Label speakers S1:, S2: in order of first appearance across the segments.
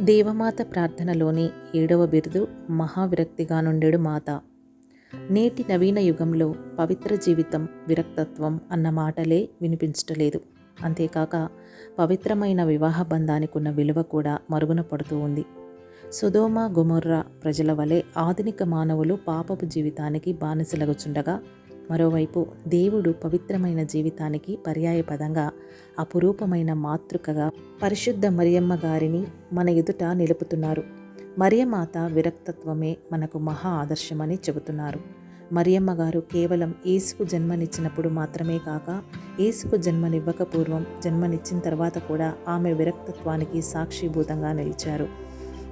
S1: దేవమాత ప్రార్థనలోని ఏడవ బిరుదు మహావిరక్తిగా నుండెడు మాత. నేటి నవీన యుగంలో పవిత్ర జీవితం విరక్తత్వం అన్న మాటలే వినిపించటలేదు. అంతేకాక పవిత్రమైన వివాహ బంధానికి ఉన్న విలువ కూడా మరుగున పడుతూ ఉంది. సుధోమ గుమొర్రా ప్రజల వలె ఆధునిక మానవులు పాపపు జీవితానికి బానిసలగుచుండగా మరోవైపు దేవుడు పవిత్రమైన జీవితానికి పర్యాయపదంగా అపురూపమైన మాతృకగా పరిశుద్ధ మరియమ్మ గారిని మన ఎదుట నిలుపుతున్నారు. మరియమాత విరక్తత్వమే మనకు మహా ఆదర్శమని చెబుతున్నారు. మరియమ్మ గారు కేవలం ఏసుకు జన్మనిచ్చినప్పుడు మాత్రమే కాక ఏసుకు జన్మనివ్వక పూర్వం జన్మనిచ్చిన తర్వాత కూడా ఆమె విరక్తత్వానికి సాక్షిభూతంగా నిలిచారు.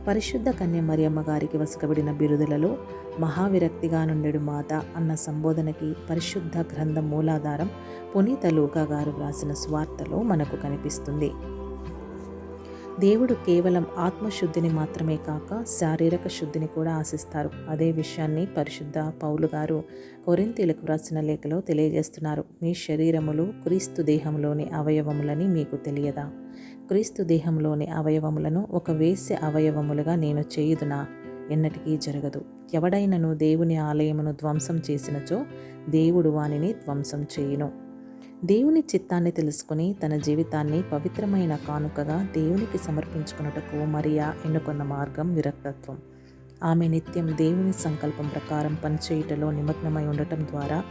S1: పరిశుద్ధ కన్య మరియమ్మ గారికి వసకబడిన బిరుదులలో మహావిరక్తిగా నుండెడు మాత అన్న సంబోధనకి పరిశుద్ధ గ్రంథ మూలాధారం పునీత లూకా గారు వ్రాసిన స్వార్తలో మనకు కనిపిస్తుంది. దేవుడు కేవలం ఆత్మశుద్ధిని మాత్రమే కాక శారీరక శుద్ధిని కూడా ఆశిస్తారు. అదే విషయాన్ని పరిశుద్ధ పౌలు గారు కొరింతీలకు రాసిన లేఖలో తెలియజేస్తున్నారు. మీ శరీరములు క్రీస్తు దేహంలోని అవయవములని మీకు తెలియదా? క్రీస్తు దేహంలోని అవయవములను ఒక వేశ్య అవయవములుగా నేను చేయుదునా? ఎన్నటికీ జరగదు. ఎవడైనను దేవుని ఆలయమును ధ్వంసం చేసినచో దేవుడు వానిని ధ్వంసం చేయును. దేవుని చిత్తాన్ని తెలుసుకుని తన జీవితాన్ని పవిత్రమైన కానుకగా దేవునికి సమర్పించుకున్నటకు మరియా ఎన్నుకున్న మార్గం విరక్తత్వం. ఆమె నిత్యం దేవుని సంకల్పం ప్రకారం పనిచేయుటలో నిమగ్నమై ఉండటం ద్వారా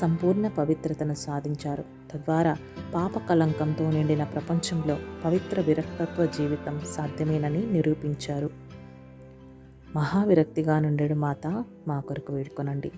S1: సంపూర్ణ పవిత్రతను సాధించారు. తద్వారా పాప కలంకంతో నిండిన ప్రపంచంలో పవిత్ర విరక్తత్వ జీవితం సాధ్యమేనని నిరూపించారు. మహావిరక్తిగా నుండెడు మాత మా కొరకు వేడుకొనండి.